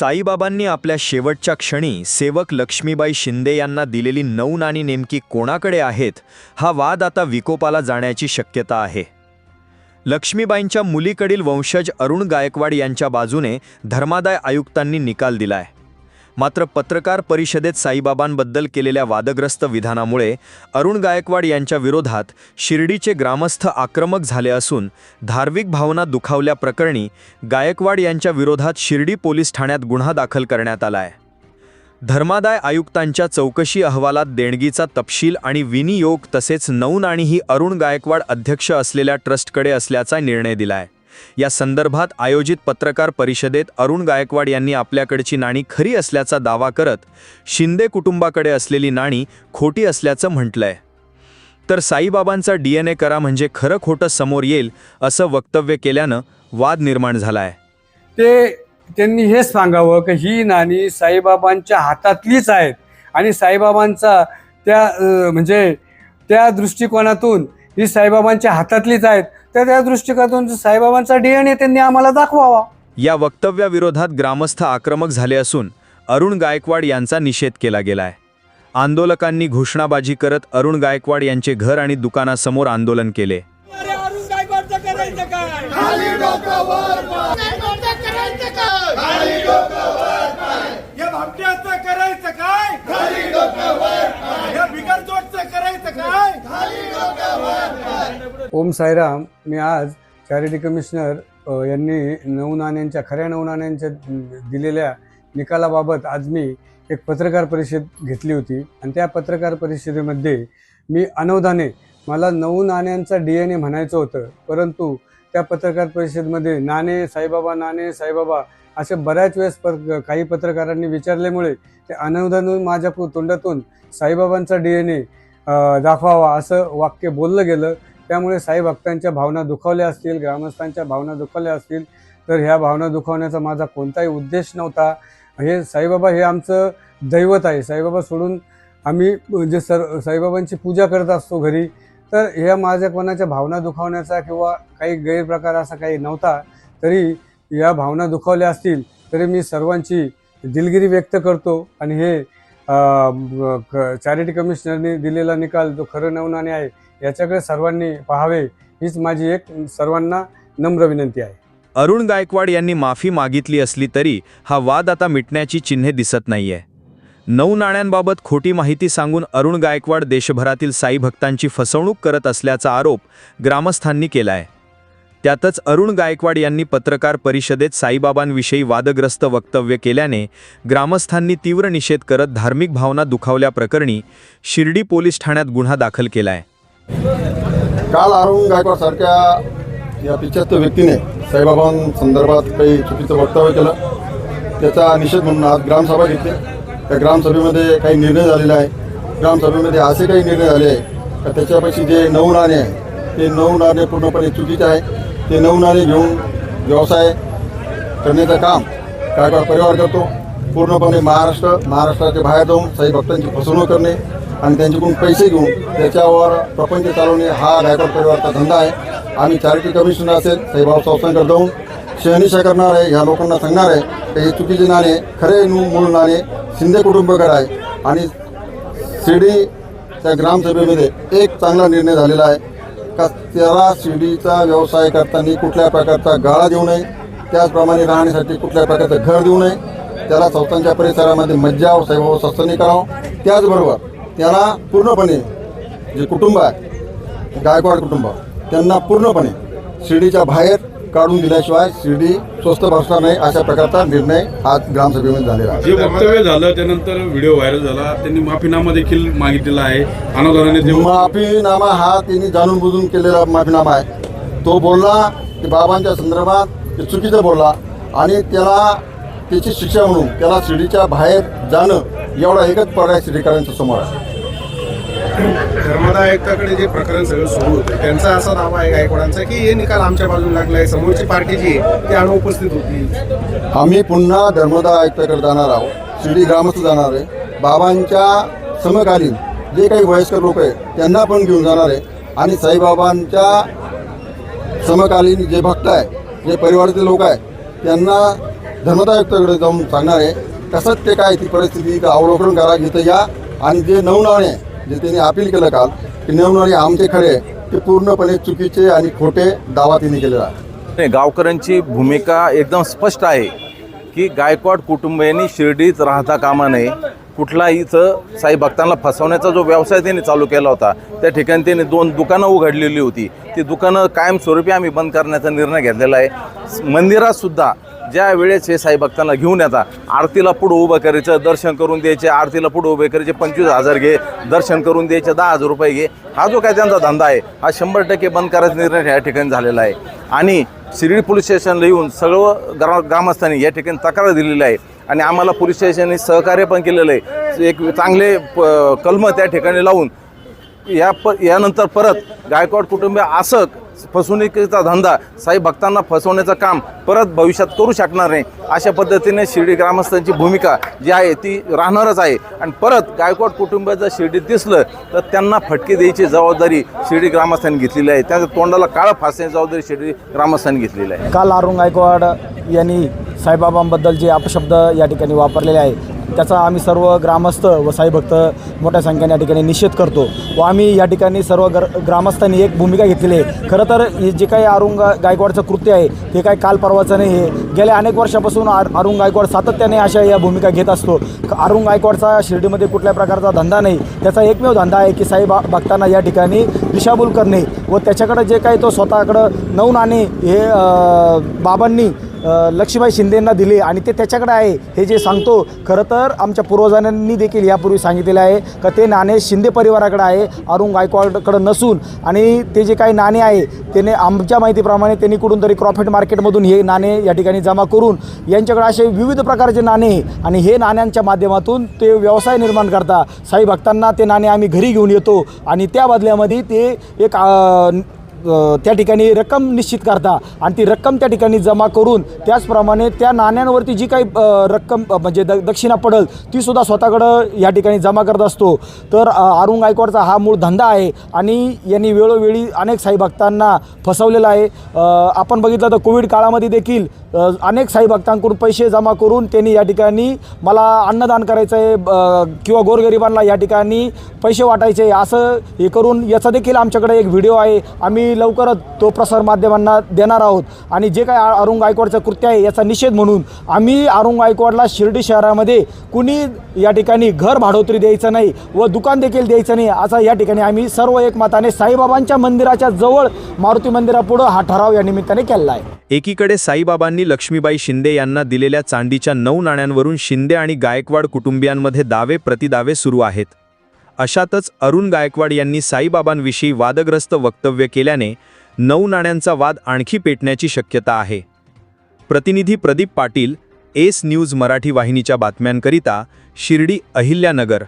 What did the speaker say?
साईबाबांनी आपल्या शेवटच्या क्षणी सेवक लक्ष्मीबाई शिंदे यांना दिलेली नऊ नाणी नेमकी कोणाकडे आहेत हा वाद आता विकोपाला जाण्याची शक्यता आहे. लक्ष्मीबाईंच्या मुलीकडील वंशज अरुण गायकवाड यांच्या बाजूने धर्मादाय आयुक्तांनी निकाल दिलाय. मात्र पत्रकार परिषदेत साईबाबांबद्दल केलेल्या वादग्रस्त विधानामुळे अरुण गायकवाड यांच्या विरोधात शिर्डीचे ग्रामस्थ आक्रमक झाले असून धार्मिक भावना दुखावल्याप्रकरणी गायकवाड यांच्या विरोधात शिर्डी पोलीस ठाण्यात गुन्हा दाखल करण्यात आला आहे धर्मादाय आयुक्तांच्या चौकशी अहवालात देणगीचा तपशील आणि विनियोग तसेच नऊ नाणी ही अरुण गायकवाड अध्यक्ष असलेल्या ट्रस्टकडे असल्याचा निर्णय दिलाय. या संदर्भात आयोजित पत्रकार परिषदेत अरुण गायकवाड यांनी आपल्याकडची नाणी खरी असल्याचा दावा करत शिंदे कुटुंबाकडे असलेली नाणी खोटी असल्याचं म्हटलंय. तर साईबाबांचा डी एन ए करा म्हणजे खरं खोटं समोर येईल असं वक्तव्य केल्यानं वाद निर्माण झालाय. ते त्यांनी हेच सांगावं की ही नाणी साईबाबांच्या हातातलीच आहेत आणि साईबाबांचा त्या म्हणजे त्या दृष्टिकोनातून ही साईबाबांच्या हातातलीच आहेत. तर त्या दृष्टिकोनातून साईबाबांचा डीएनए त्यांनी आम्हाला दाखवावा. या वक्तव्याविरोधात ग्रामस्थ आक्रमक झाले असून अरुण गायकवाड यांचा निषेध केला गेलाय. आंदोलकांनी घोषणाबाजी करत अरुण गायकवाड यांचे घर आणि दुकानासमोर आंदोलन केले. करायचं काय करायचं काय या भामट्याचं करायचं काय या बिगर जोडचं करायचं काय ओम साईराम मी आज चॅरिटी कमिशनर यांनी नऊ नाण्यांच्या खऱ्या नऊ नाण्यांच्या दिलेल्या निकालाबाबत आज मी एक पत्रकार परिषद घेतली होती. आणि त्या पत्रकार परिषदेमध्ये मी अनवधाने मला नऊ नाण्यांचा डी एन ए म्हणायचं होतं परंतु त्या पत्रकार परिषदेमध्ये नाणे साईबाबा नाणे साईबाबा असे बऱ्याच वेळेस प काही पत्रकारांनी विचारल्यामुळे ते अनवधानून माझ्या तोंडातून साईबाबांचा डी एन ए दाखवावा असं वाक्य बोललं गेलं. त्यामुळे साई भक्तांच्या भावना दुखावल्या असतील ग्रामस्थांच्या भावना दुखावल्या असतील तर ह्या भावना दुखावण्याचा माझा कोणताही उद्देश नव्हता. हे साईबाबा हे आमचं दैवत आहे. साईबाबा सोडून आम्ही जे सर साईबाबांची पूजा करत असतो घरी तर ह्या माझ्या कोणाच्या भावना दुखावण्याचा किंवा काही गैरप्रकार असा काही नव्हता तरी या भावना दुखावल्या असतील तरी मी सर्वांची दिलगिरी व्यक्त करतो. आणि हे चॅरिटी कमिशनरने दिलेला निकाल जो खरं नवनाने आहे याच्याकडे सर्वांनी पाहावे हीच माझी एक सर्वांना नम्र विनंती आहे. अरुण गायकवाड यांनी माफी मागितली असली तरी हा वाद आता मिटण्याची चिन्हे दिसत नाहीये. नऊ नाण्यांबाबत खोटी माहिती सांगून अरुण गायकवाड देशभरातील साई भक्तांची फसवणूक करत असल्याचा आरोप ग्रामस्थांनी केला आहे त्यातच अरुण गायकवाड यांनी पत्रकार परिषदेत साईबाबांविषयी वादग्रस्त वक्तव्य केल्याने ग्रामस्थांनी तीव्र निषेध करत धार्मिक भावना दुखावल्याप्रकरणी शिर्डी पोलीस ठाण्यात गुन्हा दाखल केला आहे काल अरुण गायकवाड सारख्या या पिछत्त व्यक्तीने साईबाबांसंदर्भात काही चुकीचं वक्तव्य केलं. त्याचा निषेध म्हणून आज ग्रामसभा घेतली. त्या ग्रामसभेमध्ये काही निर्णय झालेला आहे. ग्रामसभेमध्ये असे काही निर्णय झाले आहे का त्याच्यापाशी जे नऊ नाणे आहे ते नऊ नाणे पूर्णपणे चुकीचे आहे. ते नऊ नाणे घेऊन व्यवसाय करण्याचं काम गायकवाड परिवार करतो. पूर्णपणे महाराष्ट्र महाराष्ट्राच्या बाहेर जाऊन साई भक्तांची फसवणूक करणे आणि त्यांच्याकडून पैसे घेऊन त्याच्यावर प्रपंच चालवणे हा गायकवाड परिवारचा धंदा आहे. आम्ही चॅरिटी कमिशनर असेल साईबाबा संस्थांकडे जाऊन शहनिशा करणार आहे ह्या लोकांना सांगणार आहे की हे चुकीचे नाणे खरे नू- मूळ नाणे शिंदे कुटुंबकडे आहे. आणि शिर्डीच्या ग्रामसभेमध्ये एक चांगला निर्णय झालेला आहे. त्याला शिर्डीचा व्यवसाय करताना कुठल्या प्रकारचा गाळा देऊ नये. त्याचप्रमाणे राहण्यासाठी कुठल्या प्रकारचं घर देऊ नये. त्याला संस्थांच्या परिसरामध्ये मज्जा साईबाबा सस्तनी करावं. त्याचबरोबर त्याला पूर्णपणे जे कुटुंब आहे गायकवाड कुटुंब त्यांना पूर्णपणे शिर्डीच्या बाहेर काढून दिल्याशिवाय शिर्डी स्वस्त बसणार नाही अशा प्रकारचा निर्णय आज ग्रामसभेमध्ये झालेला आहे. जे वक्तव्य झालं त्यानंतर व्हिडिओ व्हायरल झाला. त्यांनी माफीनामा देखील मागितलेला आहे. अनुदानाने ते माफीनामा हा त्यांनी जाणून बुजून केलेला माफीनामा आहे. तो बोलला की बाबांच्या संदर्भात चुकीचं बोलला आणि त्याला त्याची शिक्षा म्हणून त्याला शिर्डीच्या बाहेर जाणं एवढा एकच पर्याय शिर्डीकरांच्या समोर आहे. धर्मादाय आयुक्ताकडे जे प्रकरण सगळं सुरू होतं त्यांचा असा दावा आहे गायकवाडांचा की हे निकाल आमच्या बाजूला लागलाय समोरची पार्टी जी आहे ती अनुपस्थित होती. आम्ही पुन्हा धर्मदा आयुक्ताकडे जाणार आहोत. शिर्डी ग्रामस्थ जाणार आहे. बाबांच्या समकालीन जे काही वयस्कर लोक आहेत त्यांना पण घेऊन जाणार आहे. आणि साईबाबांच्या समकालीन जे भक्त आहे जे परिवारातील लोक आहे त्यांना धर्मदायुक्ताकडे जाऊन सांगणार आहे. तसंच ते काय ती परिस्थिती अवलोकन करा घेतं या. आणि जे नवनाणे जे त्यांनी अपील केलं काल की नवनाणे आमचे खरे ते पूर्णपणे चुकीचे आणि खोटे दावा त्यांनी केलेला आहे नाही, गावकऱ्यांची भूमिका एकदम स्पष्ट आहे की गायकवाड कुटुंबियांनी शिर्डीत राहता कामा नये. कुठला इथं साई भक्तांना फसवण्याचा जो व्यवसाय त्यांनी चालू केला होता त्या ठिकाणी त्यांनी दोन दुकानं उघडलेली होती. ती दुकानं कायमस्वरूपी आम्ही बंद करण्याचा निर्णय घेतलेला आहे. मंदिरातसुद्धा ज्या वेळेस हे साई भक्तांना घेऊन येतात आरतीला पुढं उभं करायचं दर्शन करून द्यायचे आरतीला पुढं उभे करायचे पंचवीस हजार घे दर्शन करून द्यायचे दहा हजार रुपये घे हा जो काय त्यांचा धंदा आहे हा शंभर टक्के बंद करायचा निर्णय या ठिकाणी झालेला आहे. आणि शिर्डी पोलीस स्टेशनला येऊन सर्व ग्रा ग्रामस्थांनी या ठिकाणी तक्रार दिलेली आहे. आणि आम्हाला पोलीस स्टेशनने सहकार्य पण केलेलं आहे. एक चांगले प कलम त्या ठिकाणी लावून या प यानंतर परत गायकवाड कुटुंबीय असं फसवणुकीचा धंदा. साई भक्तांना फसवण्याचं काम परत भविष्यात करू शकणार नाही. अशा पद्धतीने शिर्डी ग्रामस्थांची भूमिका जी आहे ती राहणारच आहे. आणि परत गायकवाड कुटुंब जर शिर्डीत दिसलं तर त्यांना फटके द्यायची जबाबदारी शिर्डी ग्रामस्थांनी घेतलेली आहे. त्यांच्या तोंडाला काळं फासण्याची जबाबदारी शिर्डी ग्रामस्थांनी घेतलेली आहे. काल अरुण गायकवाड यांनी साईबाबांबद्दल जे अपशब्द या ठिकाणी वापरलेले आहे त्याचा आम्ही सर्व ग्रामस्थ व साईभक्त मोठ्या संख्येने या ठिकाणी निषेध करतो व आम्ही या ठिकाणी सर्व गर ग्रामस्थांनी एक भूमिका घेतलेली आहे. खरं तर हे जे काही अरुंग गायकवाडचं कृत्य आहे ते काही काल परवाचं नाही हे गेल्या अनेक वर्षापासून आर अरुण गायकवाड सातत्याने अशा या भूमिका घेत असतो. अरुंग अरुण गायकवाडचा शिर्डीमध्ये कुठल्या प्रकारचा धंदा नाही. त्याचा एकमेव धंदा आहे की साई भक्तांना या ठिकाणी दिशाभूल करणे व त्याच्याकडं जे काही तो स्वतःकडं नऊ नाणे हे बाबांनी लक्ष्मीबाई शिंदेंना दिले आणि ते त्याच्याकडे आहे हे जे सांगतो खरं तर आमच्या पूर्वजांनी देखील यापूर्वी सांगितलेलं आहे का ते नाणे शिंदे परिवाराकडे आहे अरुण गायकवाडकडं नसून आणि ते जे काही नाणे आहे त्याने आमच्या माहितीप्रमाणे त्यांनी कुठून तरी क्रॉफिट मार्केटमधून हे नाणे या ठिकाणी जमा करून यांच्याकडे असे विविध प्रकारचे नाणे आणि हे नाण्यांच्या माध्यमातून ते व्यवसाय निर्माण करता. साई भक्तांना ते नाणे आम्ही घरी घेऊन येतो आणि त्या बदल्यामध्ये ते एक त्या ठिकाणी रक्कम निश्चित करता. आणि ती रक्कम त्या ठिकाणी जमा करून त्याचप्रमाणे त्या नाण्यांवरती जी काही रक्कम म्हणजे द दक्षिणा पडल ती सुद्धा स्वतःकडं या ठिकाणी जमा करत असतो. तर अरुण गायकवाडचा हा मूळ धंदा आहे आणि यांनी वेळोवेळी अनेक साई भक्तांना फसवलेला आहे. आपण बघितलं तर कोविड काळामध्ये देखील अनेक साई भक्तांकडून पैसे जमा करून त्यांनी या ठिकाणी मला अन्नदान करायचं आहे किंवा गोरगरिबांना या ठिकाणी पैसे वाटायचे असं हे करून याचा देखील आमच्याकडे एक व्हिडिओ आहे. आम्ही लवकरच तो प्रसार माध्यमांना देणार आहोत. आणि जे काय आ- अरुण गायकवाडचं कृत्य आहे याचा निषेध म्हणून आम्ही अरुण गायकवाडला शिर्डी शहरामध्ये कुणी या ठिकाणी घर भाडोत्री द्यायचं नाही व दुकान देखील द्यायचं नाही असा या ठिकाणी आम्ही सर्व एकमताने साईबाबांच्या मंदिराच्या जवळ मारुती मंदिरापुढं हा ठराव या निमित्ताने केला आहे. एकीकडे साईबाबांनी लक्ष्मीबाई शिंदे यांना दिलेल्या चांदीच्या नऊ नाण्यांवरून शिंदे आणि गायकवाड कुटुंबियांमध्ये दावे प्रतिदावे सुरू आहेत. अशातच अरुण गायकवाड यांनी साईबाबांविषयी वादग्रस्त वक्तव्य केल्याने नऊ नाण्यांचा वाद आणखी पेटण्याची शक्यता आहे. प्रतिनिधी प्रदीप पाटील एस न्यूज मराठी वाहिनीच्या बातम्यांकरिता शिर्डी अहिल्यानगर.